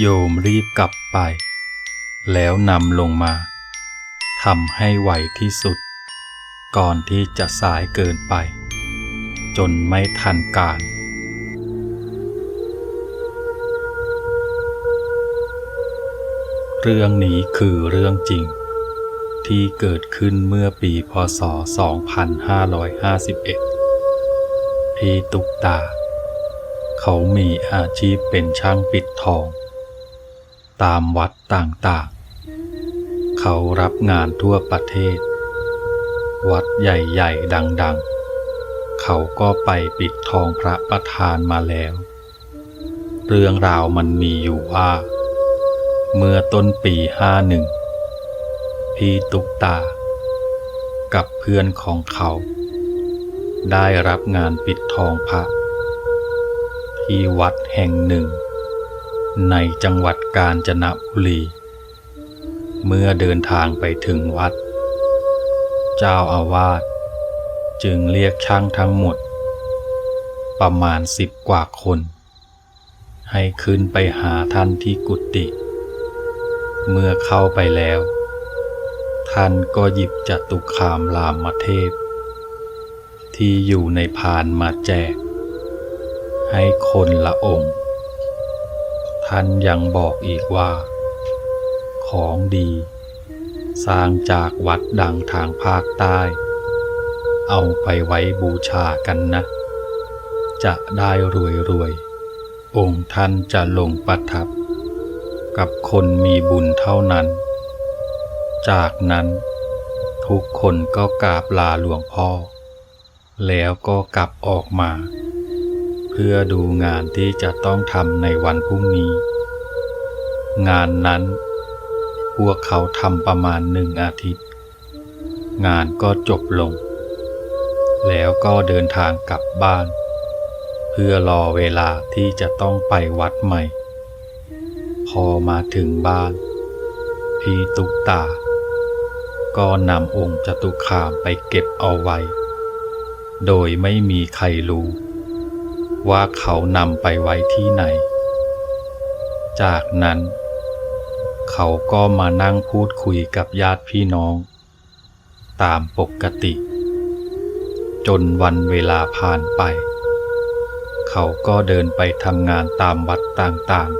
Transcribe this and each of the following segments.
โยมรีบกลับไป แล้วนำลงมาทำให้ไหวที่สุด ก่อนที่จะสายเกินไป จนไม่ทันการเรื่องนี้คือเรื่องจริง ที่เกิดขึ้นเมื่อปีพศ 2551 พี่ตุกตา เขามีอาชีพเป็นช่างปิดทอง ตามวัดต่างๆ เขารับงานทั่วประเทศ วัดใหญ่ๆ ดังๆ เขาก็ไปปิดทองพระประธานมาแล้ว เรื่องราวมันมีอยู่ว่า เมื่อต้นปีห้าหนึ่งพี่ตุกตา กับเพื่อนของเขา ได้รับงานปิดทองพระที่วัดแห่งหนึ่ง ในจังหวัดกาญจนบุรี เมื่อเดินทางไปถึงวัด เจ้าอาวาสจึงเรียกช่างทั้งหมด ประมาณสิบกว่าคน ให้ขึ้นไปหาท่านที่กุฏิ เมื่อเข้าไปแล้ว ท่านก็หยิบจตุคามรามเทพ ที่อยู่ในพานมาแจก ให้คนละองค์ ท่านยังบอกอีกว่า ของดี สร้างจากวัดดังทางภาคใต้ เอาไปไว้บูชากันนะ จะได้รวยรวยๆองค์ท่านจะลงประทับ กับคนมีบุญเท่านั้น จากนั้นทุกคนก็กราบลาหลวงพ่อ แล้วก็กลับออกมา พื่อดูงานที่จะต้องทำในวันพรุ่งนี้ งานนั้น พวกเขาทำประมาณหนึ่งอาทิตย์ งานก็จบลง แล้วก็เดินทางกลับบ้าน เพื่อรอเวลาที่จะต้องไปวัดใหม่ พอมาถึงบ้าน พี่ตุกตา ก็นำองค์จตุคามไปเก็บเอาไว้ โดยไม่มีใครรู้ ว่าเขานำไปไว้ที่ไหน จากนั้น เขาก็มานั่งพูดคุยกับญาติพี่น้อง ตามปกติ จนวันเวลาผ่านไป เขาก็เดินไปทำงานตามวัดต่าง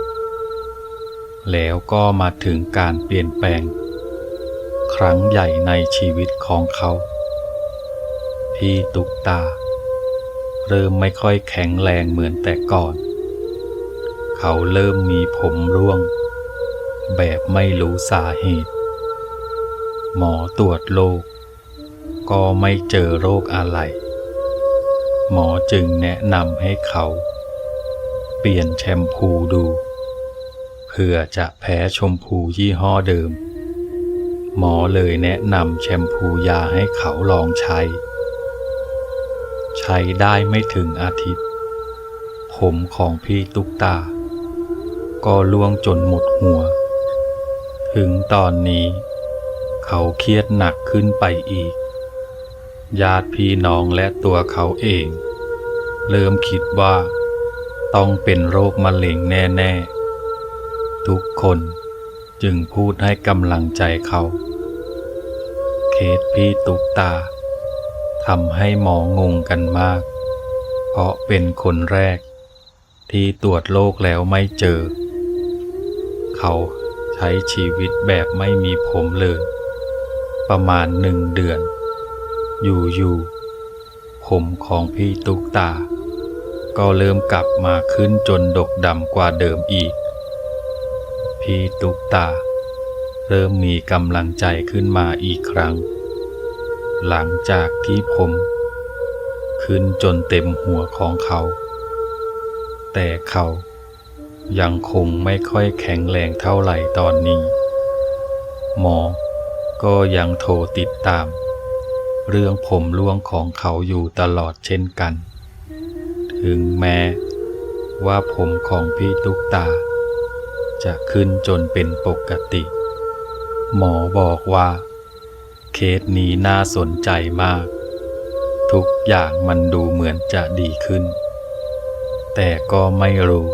ๆ แล้วก็มาถึงการเปลี่ยนแปลง ครั้งใหญ่ในชีวิตของเขา พี่ตุกตา เริ่มไม่ค่อยแข็งแรงเหมือนแต่ก่อน เขาเริ่มมีผมร่วง แบบไม่รู้สาเหตุ หมอตรวจโรคก็ไม่เจอโรคอะไร หมอจึงแนะนำให้เขา เปลี่ยนแชมพูดูเพื่อจะแพ้ชมพูยี่ห้อเดิม หมอเลยแนะนำแชมพูยาให้เขาลองใช้ ใช้ได้ไม่ถึงอาทิตย์ ผมของพี่ตุ๊กตา ก็ล่วงจนหมดหัว ถึงตอนนี้ เขาเครียดหนักขึ้นไปอีก ญาติพี่น้องและตัวเขาเอง เริ่มคิดว่า ต้องเป็นโรคมะเร็งแน่ๆ ทุกคนจึงพูดให้กำลังใจเขา เคสพี่ตุกตา ทำให้หมองงกันมาก เพราะเป็นคนแรก ที่ตรวจโรคแล้วไม่เจอ เขาใช้ชีวิตแบบไม่มีผมเลย ประมาณหนึ่งเดือน อยู่ๆผมของพี่ตุ๊กตา ก็เริ่มกลับมาขึ้นจนดกดำกว่าเดิมอีก พี่ตุ๊กตา เริ่มมีกำลังใจขึ้นมาอีกครั้ง หลังจากที่ผม ขึ้นจนเต็มหัวของเขา แต่เขายังคงไม่ค่อยแข็งแรงเท่าไหร่ตอนนี้ หมอ ก็ยังโทรติดตาม เรื่องผมร่วงของเขาอยู่ตลอดเช่นกัน ถึงแม้ว่าผมของพี่ตุ๊กตา จะขึ้นจนเป็นปกติ หมอบอกว่า เคสนี้น่าสนใจมาก ทุกอย่างมันดูเหมือนจะดีขึ้น แต่ก็ไม่รู้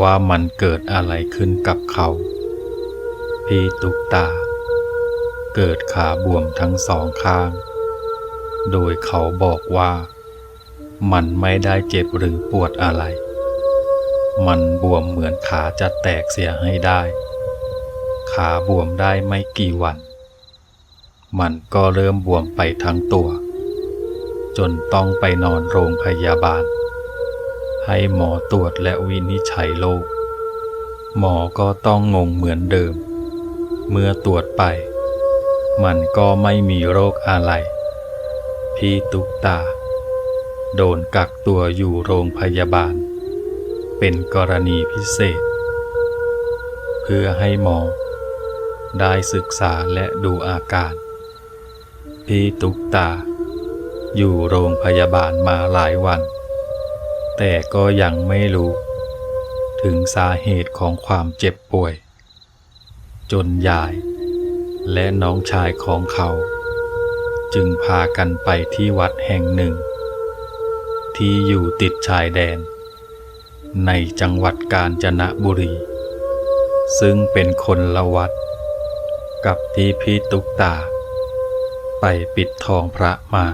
ว่ามันเกิดอะไรขึ้นกับเขา พี่ตุกตา เกิดขาบวมทั้งสองข้าง โดยเขาบอกว่า มันไม่ได้เจ็บหรือปวดอะไร มันบวมเหมือนขาจะแตกเสียให้ได้ ขาบวมได้ไม่กี่วัน มันก็เริ่มบวมไปทั้งตัว จนต้องไปนอนโรงพยาบาล ให้หมอตรวจและวินิจฉัยโรคหมอก็ต้องงงเหมือนเดิม เมื่อตรวจไป มันก็ไม่มีโรคอะไร พี่ตุกตา โดนกักตัวอยู่โรงพยาบาล เป็นกรณีพิเศษ เพื่อให้หมอได้ศึกษาและดูอาการ พี่ตุกตา อยู่โรงพยาบาลมาหลายวัน แต่ก็ยังไม่รู้ ถึงสาเหตุของความเจ็บป่วย จนยาย และน้องชายของเขา จึงพากันไปที่วัดแห่งหนึ่ง ที่อยู่ติดชายแดน ในจังหวัดกาญจนบุรี ซึ่งเป็นคนละวัด กับที่พี่ตุกตา ไปปิดทองพระมา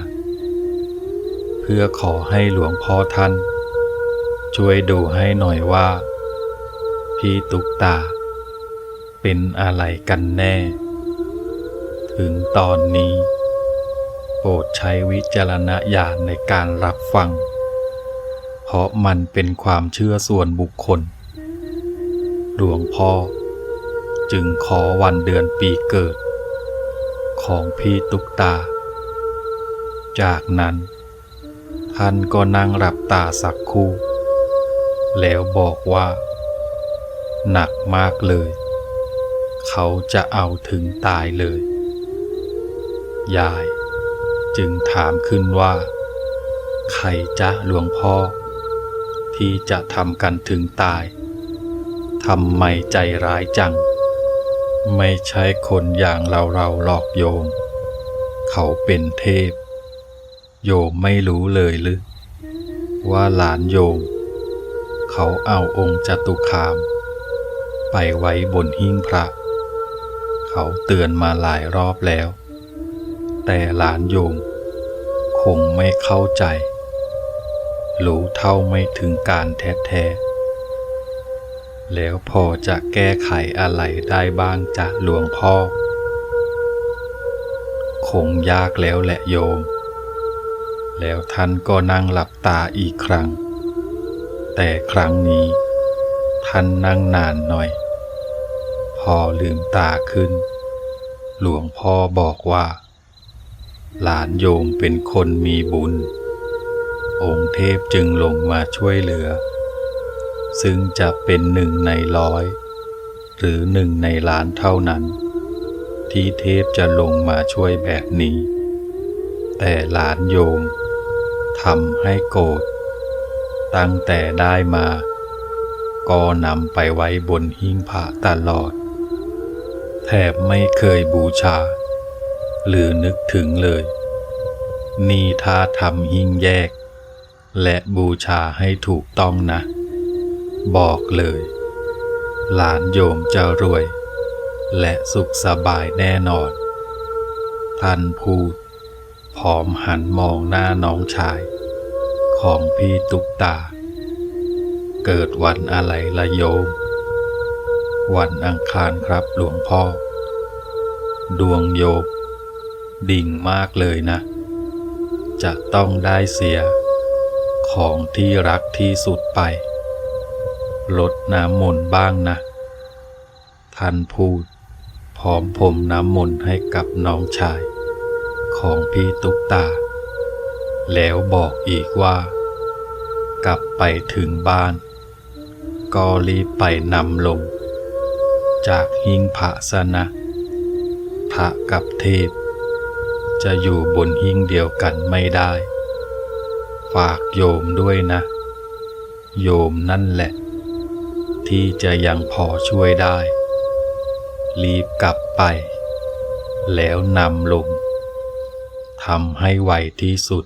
เพื่อขอให้หลวงพ่อท่าน ช่วยดูให้หน่อยว่า พี่ตุกตา เป็นอะไรกันแน่ ถึงตอนนี้ โปรดใช้วิจารณญาณในการรับฟัง เพราะมันเป็นความเชื่อส่วนบุคคล หลวงพ่อ จึงขอวันเดือนปีเกิด ของพี่ตุกตา จากนั้น ท่านก็นั่งหลับตาสักครู่ แล้วบอกว่า หนักมากเลย เขาจะเอาถึงตายเลย ยายจึงถามขึ้นว่า ใครจะหลวงพ่อ ที่จะทำกันถึงตายทำไมใจร้ายจัง ไม่ใช่คนอย่างเราเราหลอกโยม เขาเป็นเทพ โยมไม่รู้เลยหรือว่าหลานโยม เขาเอาองค์จตุคาม ไปไว้บนหิ้งพระ เขาเตือนมาหลายรอบแล้ว แต่หลานโยม คงไม่เข้าใจ รู้เท่าไม่ถึงการแท้ๆ แล้วพอจะแก้ไขอะไรได้บ้างจะหลวงพ่อ คงยากแล้วแหละโยม แล้วท่านก็นั่งหลับตาอีกครั้ง แต่ครั้งนี้ ท่านนั่งนานหน่อย พอลืมตาขึ้น หลวงพ่อบอกว่า หลานโยมเป็นคนมีบุญ องค์เทพจึงลงมาช่วยเหลือ ซึ่งจะเป็นหนึ่งในร้อย หรือหนึ่งในล้านเท่านั้น ที่เทพจะลงมาช่วยแบบนี้ แต่หลานโยมทำให้โกรธตั้งแต่ได้มา ก็นำไปไว้บนหิ้งพระตลอด แทบไม่เคยบูชา หรือนึกถึงเลย นี่ถ้าทำหิ้งแยก และบูชาให้ถูกต้องนะ บอกเลย หลานโยมจะรวย และสุขสบายแน่นอน ท่านพูดพร้อมหันมองหน้าน้องชาย ของพี่ตุกตา เกิดวันอะไรละโยม วันอังคารครับหลวงพ่อ ดวงโยมดิ่งมากเลยนะ จะต้องได้เสีย ของที่รักที่สุดไป ลดน้ำมนต์บ้างนะ ท่านพูด พร้อมผมน้ำมนต์ให้กับน้องชาย ของพี่ตุ๊กตา แล้วบอกอีกว่า กลับไปถึงบ้าน ก็รีบไปนำลง จากหิ้งพระสนะพระกับเทพ จะอยู่บนหิ้งเดียวกันไม่ได้ ฝากโยมด้วยนะ โยมนั่นแหละ ที่จะยังพอช่วยได้ รีบกลับไป แล้วนำลงทำให้ไวที่สุด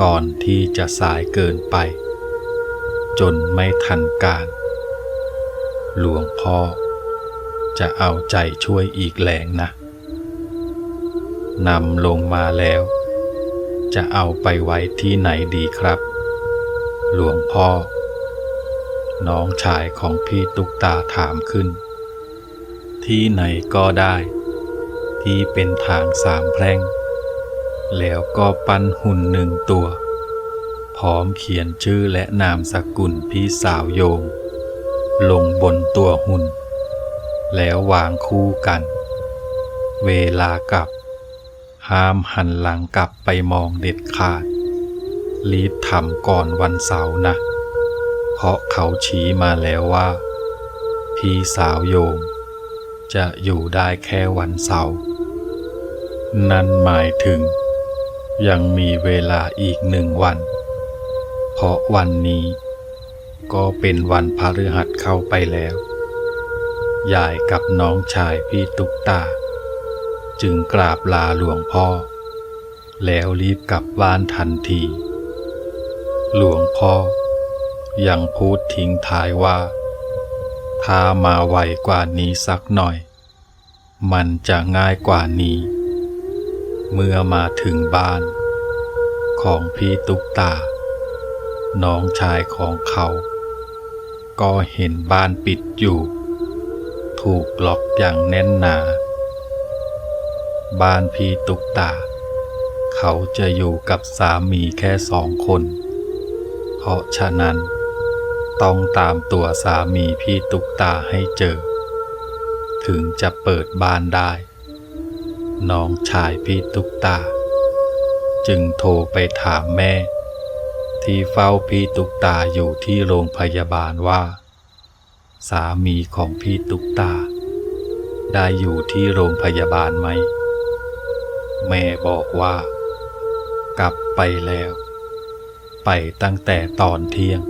ก่อนที่จะสายเกินไป จนไม่ทันการ หลวงพ่อ จะเอาใจช่วยอีกแรงนะนำลงมาแล้ว จะเอาไปไว้ที่ไหนดีครับ หลวงพ่อ น้องชายของพี่ตุกตาถามขึ้น ที่ไหนก็ได้ ที่เป็นทางสามแพร่ง แล้วก็ปั้นหุ่นหนึ่งตัว พร้อมเขียนชื่อและนามสกุลพี่สาวโยม ลงบนตัวหุ่น แล้ววางคู่กัน เวลากลับ ห้ามหันหลังกลับไปมองเด็ดขาด รีบทำก่อนวันเสาร์นะ เพราะเขาชี้มาแล้วว่า พี่สาวโยม จะอยู่ได้แค่วันเสาร์นั่นหมายถึง ยังมีเวลาอีกหนึ่งวัน เพราะวันนี้ ก็เป็นวันพฤหัสเข้าไปแล้วยายกับน้องชายพี่ตุ๊กตา จึงกราบลาหลวงพ่อ แล้วรีบกลับบ้านทันที หลวงพ่อ ยังพูดทิ้งท้ายว่า ถ้ามาไวกว่านี้สักหน่อย มันจะง่ายกว่านี้ เมื่อมาถึงบ้าน ของพี่ตุ๊กตา น้องชายของเขา ก็เห็นบ้านปิดอยู่ ถูกล็อกอย่างแน่นหนา บ้านพี่ตุ๊กตาเขาจะอยู่กับสามีแค่สองคน เพราะฉะนั้น ต้องตามตัวสามีพี่ตุ๊กตาให้เจอ ถึงจะเปิดบ้านได้ น้องชายพี่ตุ๊กตา จึงโทรไปถามแม่ ที่เฝ้าพี่ตุ๊กตาอยู่ที่โรงพยาบาลว่า สามีของพี่ตุ๊กตา ได้อยู่ที่โรงพยาบาลไหม แม่บอกว่า กลับไปแล้ว ไปตั้งแต่ตอนเที่ยง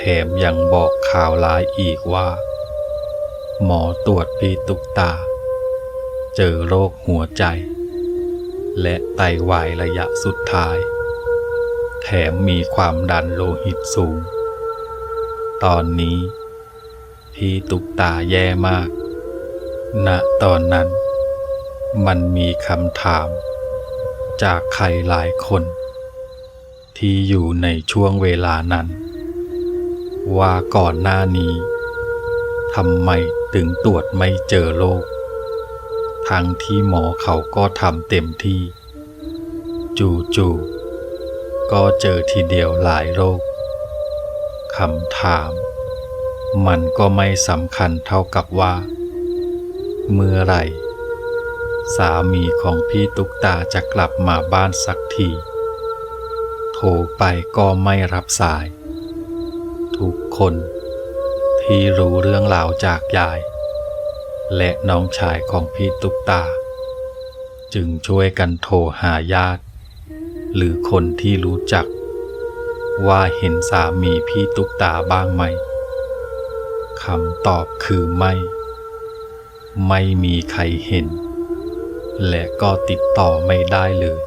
แถมยังบอกข่าวร้ายอีกว่า หมอตรวจพี่ตุกตา เจอโรคหัวใจ และไตวายระยะสุดท้าย แถมมีความดันโลหิตสูง ตอนนี้พี่ตุกตาแย่มาก ณตอนนั้น มันมีคำถาม จากใครหลายคน ที่อยู่ในช่วงเวลานั้น ว่าก่อนหน้านี้ทำไมถึงตรวจไม่เจอโรคทั้งที่หมอเขาก็ทำเต็มที่ จู่ๆก็เจอทีเดียวหลายโรคคำถาม มันก็ไม่สำคัญเท่ากับว่า เมื่อไหร่ สามีของพี่ตุ๊กตาจะกลับมาบ้านสักที โทรไปก็ไม่รับสาย ทุกคน ที่รู้เรื่องราวจากยาย และน้องชายของพี่ตุ๊กตา จึงช่วยกันโทรหาญาติ หรือคนที่รู้จัก ว่าเห็นสามีพี่ตุ๊กตาบ้างไหมคำตอบคือไม่ ไม่มีใครเห็น และก็ติดต่อไม่ได้เลย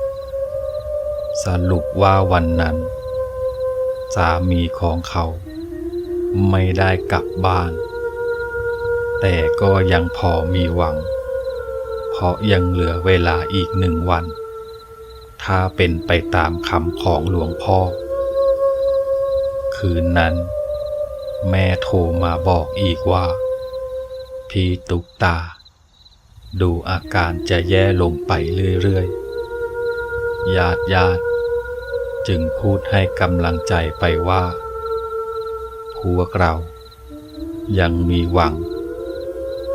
สรุปว่าวันนั้น สามีของเขา ไม่ได้กลับบ้าน แต่ก็ยังพอมีหวัง เพราะยังเหลือเวลาอีกหนึ่งวัน ถ้าเป็นไปตามคำของหลวงพ่อ คืนนั้น แม่โทรมาบอกอีกว่า พี่ตุ๊กตา ดูอาการจะแย่ลงไปเรื่อยๆญาติญาติจึงพูดให้กำลังใจไปว่า พวกเรายังมีหวัง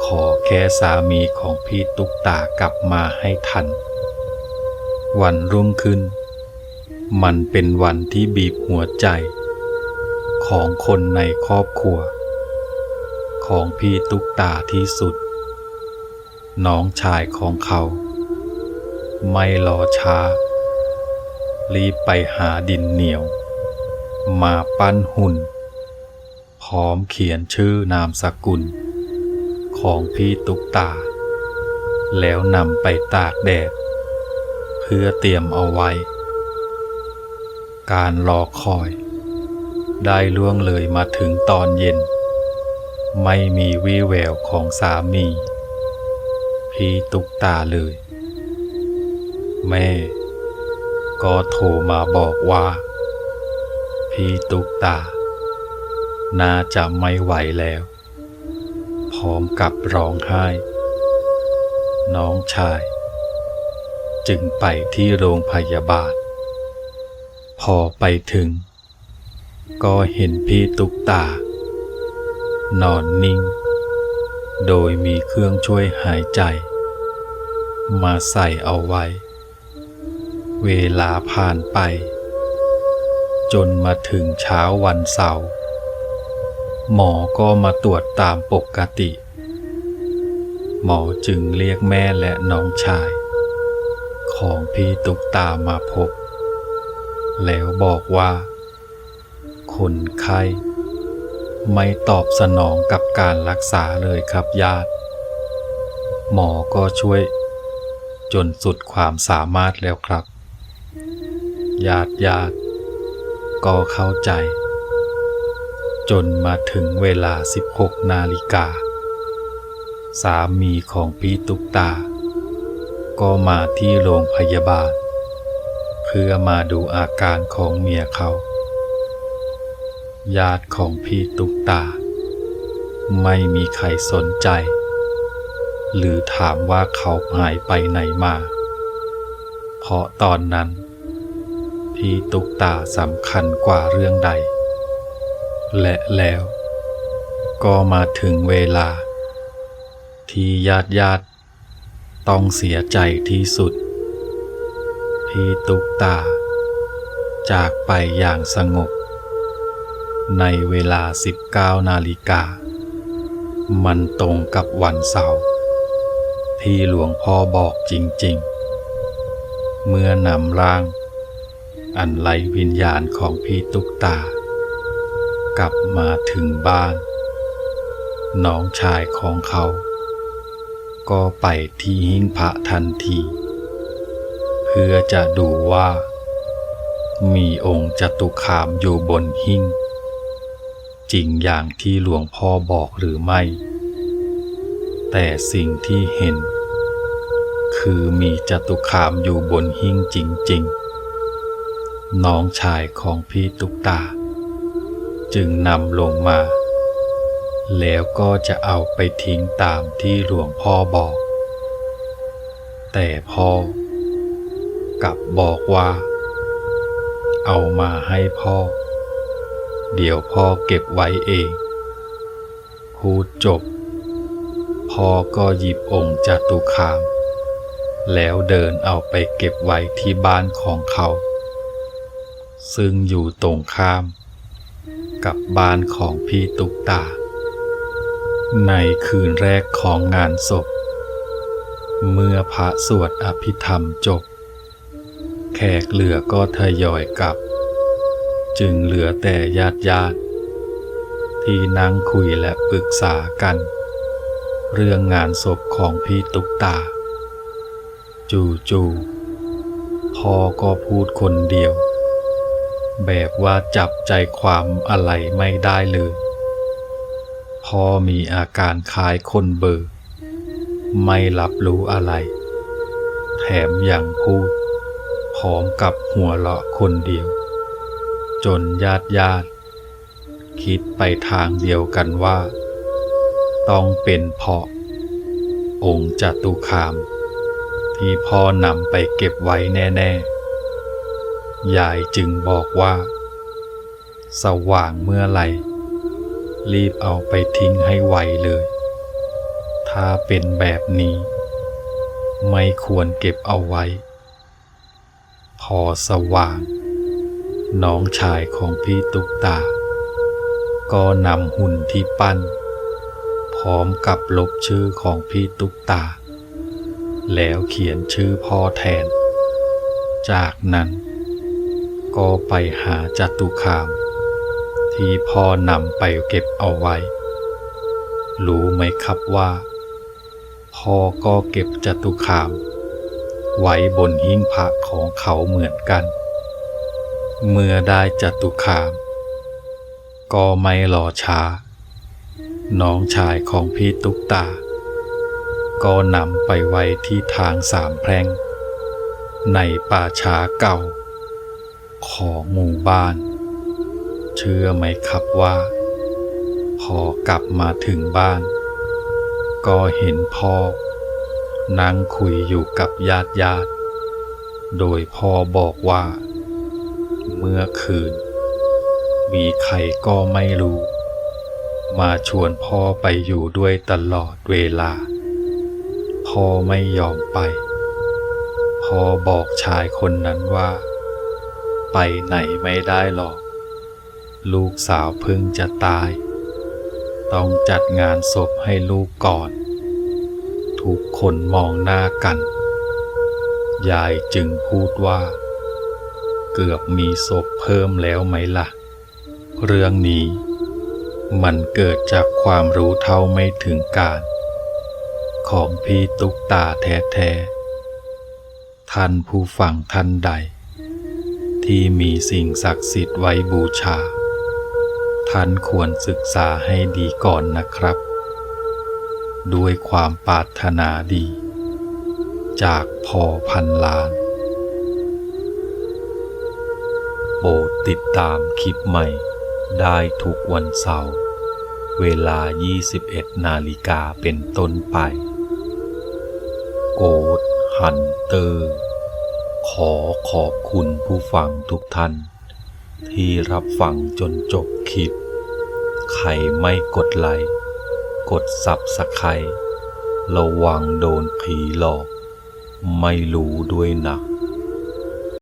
ขอแค่สามีของพี่ตุ๊กตากลับมาให้ทัน วันรุ่งขึ้น มันเป็นวันที่บีบหัวใจ ของคนในครอบครัว ของพี่ตุ๊กตาที่สุด น้องชายของเขา ไม่รอช้า รีบไปหาดินเหนียว มาปั้นหุ่น พร้อมเขียนชื่อนามสกุล ของพี่ตุ๊กตา แล้วนำไปตากแดด เพื่อเตรียมเอาไว้ การรอคอย ได้ล่วงเลยมาถึงตอนเย็น ไม่มีวี่แววของสามี พี่ตุกตาเลย แม่ ก็โทรมาบอกว่า พี่ตุกตา น่าจะไม่ไหวแล้ว พร้อมกับร้องไห้ น้องชาย จึงไปที่โรงพยาบาล พอไปถึง ก็เห็นพี่ตุกตา นอนนิ่ง โดยมีเครื่องช่วยหายใจ มาใส่เอาไว้ เวลาผ่านไปจนมาถึงเช้าวันเสาร์ หมอก็มาตรวจตามปกติ หมอจึงเรียกแม่และน้องชาย ของพี่ตุกตามาพบ แล้วบอกว่า คนไข้ไม่ตอบสนองกับการรักษาเลยครับญาติ หมอก็ช่วย จนสุดความสามารถแล้วครับ ญาติญาติก็เข้าใจ จนมาถึงเวลา 16 นาฬิกา สามีของพี่ตุกตา ก็มาที่โรงพยาบาล เพื่อมาดูอาการของเมียเขา ญาติของพี่ตุกตา ไม่มีใครสนใจ หรือถามว่าเขาหายไปไหนมา เพราะตอนนั้น พี่ตุกตาสำคัญกว่าเรื่องใด และแล้วก็มาถึงเวลา ที่ญาติญาติต้องเสียใจที่สุด พี่ตุกตา จากไปอย่างสงบ ในเวลา 19 นาฬิกา มันตรงกับวันเสาร์ที่หลวงพ่อบอกจริง ๆ เมื่อนำร่าง อันไร้วิญญาณของพี่ตุกตา กลับมาถึงบ้าน น้องชายของเขา ก็ไปที่หิ้งพระทันที เพื่อจะดูว่า มีองค์จตุคามอยู่บนหิ้ง จริงอย่างที่หลวงพ่อบอกหรือไม่ แต่สิ่งที่เห็น คือมีจตุคามอยู่บนหิ้งจริง ๆ น้องชายของพี่ตุกตา จึงนำลงมา แล้วก็จะเอาไปทิ้งตามที่หลวงพ่อบอก แต่พ่อกลับบอกว่า เอามาให้พ่อ เดี๋ยวพ่อเก็บไว้เอง พูดจบ พ่อก็หยิบองค์จตุคาม แล้วเดินเอาไปเก็บไว้ที่บ้านของเขา ซึ่งอยู่ตรงข้าม กับบ้านของพี่ตุกตา ในคืนแรกของงานศพ เมื่อพระสวดอภิธรรมจบ แขกเหลือก็ทยอยกลับ จึงเหลือแต่ญาติญาติ ที่นั่งคุยและปรึกษากัน เรื่องงานศพของพี่ตุกตา จู่ๆพ่อก็พูดคนเดียว แบบว่าจับใจความอะไรไม่ได้เลย พ่อมีอาการคล้ายคนเบลอไม่รับรู้อะไร แถมยังพูดพร้อมกับหัวเราะคนเดียว จนญาติญาติ คิดไปทางเดียวกันว่า ต้องเป็นเพราะ องค์จตุคาม ที่พ่อนำไปเก็บไว้แน่ ๆ ยายจึงบอกว่า สว่างเมื่อไหร่รีบเอาไปทิ้งให้ไวเลย ถ้าเป็นแบบนี้ ไม่ควรเก็บเอาไว้ พอสว่าง น้องชายของพี่ตุกตา ก็นำหุ่นที่ปั้น พร้อมกับลบชื่อของพี่ตุกตา แล้วเขียนชื่อพ่อแทน จากนั้น ก็ไปหาจตุคาม ที่พ่อนำไปเก็บเอาไว้ รู้ไหมครับว่า พ่อก็เก็บจตุคาม ไว้บนหิ้งพระของเขาเหมือนกัน เมื่อได้จตุคาม ก็ไม่รอช้า น้องชายของพี่ตุ๊กตา ก็นำไปไว้ที่ทางสามแพร่งในป่าช้าเก่า ของหมู่บ้าน เชื่อไหมครับว่า พอกลับมาถึงบ้าน ก็เห็นพ่อ นั่งคุยอยู่กับญาติญาติ โดยพ่อบอกว่า เมื่อคืน มีใครก็ไม่รู้ มาชวนพ่อไปอยู่ด้วยตลอดเวลา พ่อไม่ยอมไป พ่อบอกชายคนนั้นว่า ไปไหนไม่ได้หรอก ลูกสาวเพิ่งจะตาย ต้องจัดงานศพให้ลูกก่อน ทุกคนมองหน้ากัน ยายจึงพูดว่า เกือบมีศพเพิ่มแล้วไหมล่ะ เรื่องนี้มันเกิดจากความรู้เท่าไม่ถึงการ ของพี่ตุ๊กตาแท้ๆ ท่านผู้ฟังท่านใด ที่มีสิ่งศักดิ์สิทธิ์ไว้บูชา ท่านควรศึกษาให้ดีก่อนนะครับ ด้วยความปรารถนาดี จากพอพันล้านโปรดติดตามคลิปใหม่ ได้ทุกวันเสาร์เวลา 21 นาฬิกาเป็นต้นไป โกดฮันเตอร์ ขอขอบคุณผู้ฟังทุกท่าน ที่รับฟังจนจบคลิป ใครไม่กดไลค์กดซับสไครระวังโดนผีหลอก ไม่รู้ด้วยนะ